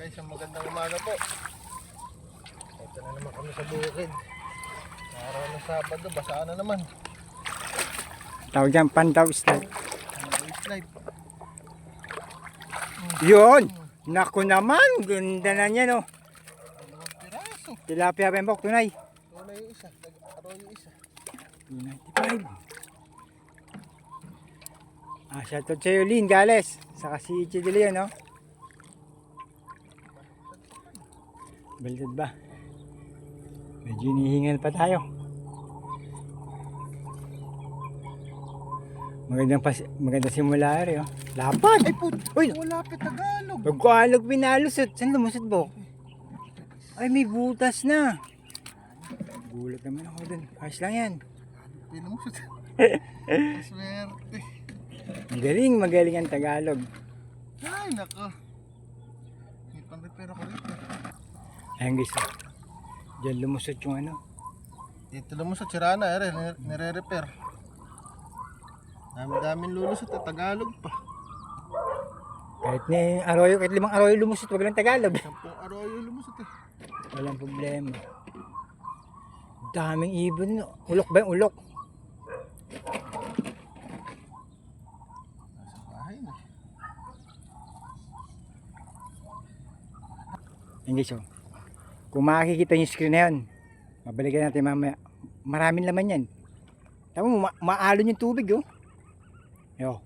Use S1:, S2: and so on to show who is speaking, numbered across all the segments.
S1: guys, ang magandang umaga po. Ito na naman kami sa bukid. Araw ng Sabado, basaan na naman.
S2: Tawag dyan, pandaw slide.
S1: Ang slide.
S2: Yun! Naku naman, ganda na niya no. Tilapia bembok, tunay.
S1: Una yung isa, nag-araw yung isa.
S2: 95. Ah, shoutout sa'yo, Lynn Gales. Saka si Ichi De Leon, no? Baliktad ba? Medyo hinihingal pa tayo. Magandang, pas magandang simula rin, oh. Lapad!
S1: Ay put!
S2: Uy!
S1: Wala pa Tagalog!
S2: Pagkualog pinalusot. Saan lumusot bo? Ay, may butas na. Gulat naman ako dun. Ayos lang yan.
S1: Pinamusot. Swerte.
S2: Magaling, magaling ang Tagalog.
S1: Ay, nako. May pang-repair ako rito.
S2: Ayan guys. Diyan lumusot yung ano.
S1: Dito lang mo sa Chirana, ere, nire-repair. Dami-daming lulusot at Tagalog pa.
S2: Kahit ni Arroyo, kahit limang Arroyo lumusot, wag lang Tagalog.
S1: Sampung yung lumusot eh.
S2: Walang problema. Daming ibon. no. Ulok ba yung ulok?
S1: Nasa bahay na.
S2: Guys oh. Kung makikita yung screen na yun, mabalikan natin mamaya. Maraming laman yan. Tama mo, ma maalon yung tubig oh. Yo.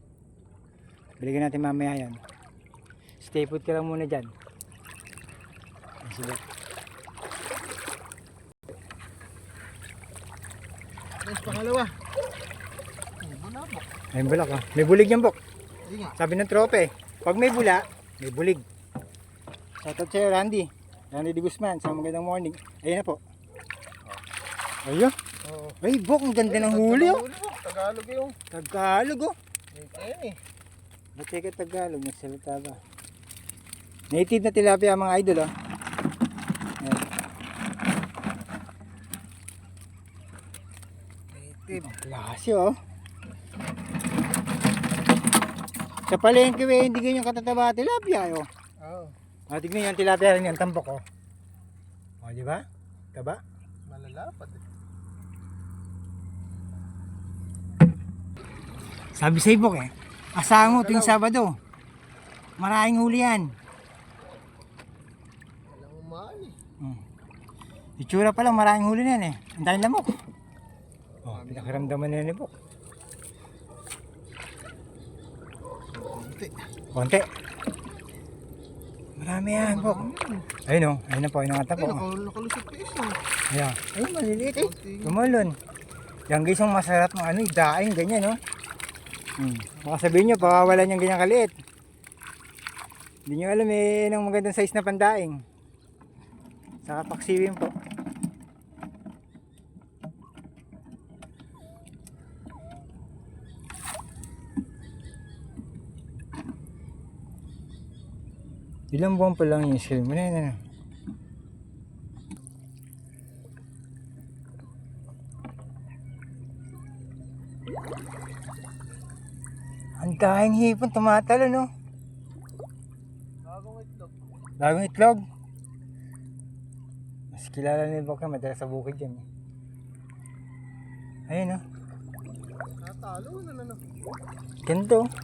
S2: Balikan natin mamaya yan. Stay put ka lang muna dyan. Sila.
S1: Guys, pangalawa. Ay, bulabok.
S2: Ayun bulak oh. May bulig yan bok. Sabi ng trope, pag may bula, may bulig. Shoutout sa'yo, Randy. Randy de Guzman, sa magandang morning. Ayun na po. Ayun.
S1: Oo.
S2: Ay, bok, ang ganda ng huli oh.
S1: Tagalog yung.
S2: Tagalog oh.
S1: May ten eh.
S2: Ba't ka Tagalog? Nagsalita ba? Native na tilapia mga idol oh. Ayan.
S1: Native.
S2: Ang klase oh. Sa palengke eh, hindi ganyan katataba tilapia oh.
S1: Oo.
S2: Ah, tignan yan tilapia rin yan, tambok oh. O, di ba? Taba?
S1: Malalapad eh.
S2: Sabi sa ibok eh, asahan mo tuwing Sabado. Maraming huli yan.
S1: Walang umali.
S2: Hmm. Itsura pa lang, maraming huli na yan eh. Ang daming lamok. Oh, pinakaramdaman na yan ni Bok.
S1: Kunti.
S2: Konti. Marami yan, Bok. Ayun oh, ayun na po, ayun ang
S1: Ay,
S2: atap po.
S1: naka- nakalusot pa isa.
S2: Ayan. Ayun, maliliit eh. Yan guys, ang masarap ng ano, daing, ganyan no. Hmm. Baka sabihin nyo, pawawalan yung ganyan kaliit. Hindi nyo alam eh, ng magandang size na pandaing. Saka paksiwin po. Ilang buwan pa lang yung skill mo na yun, ano? Ang daing hipon, tumatalo, no?
S1: Bagong itlog.
S2: Bagong itlog. Mas kilala ni Bok na madalas sa bukid yan. eh. Ayun, no?
S1: Natalo na na.
S2: Ganito. oh.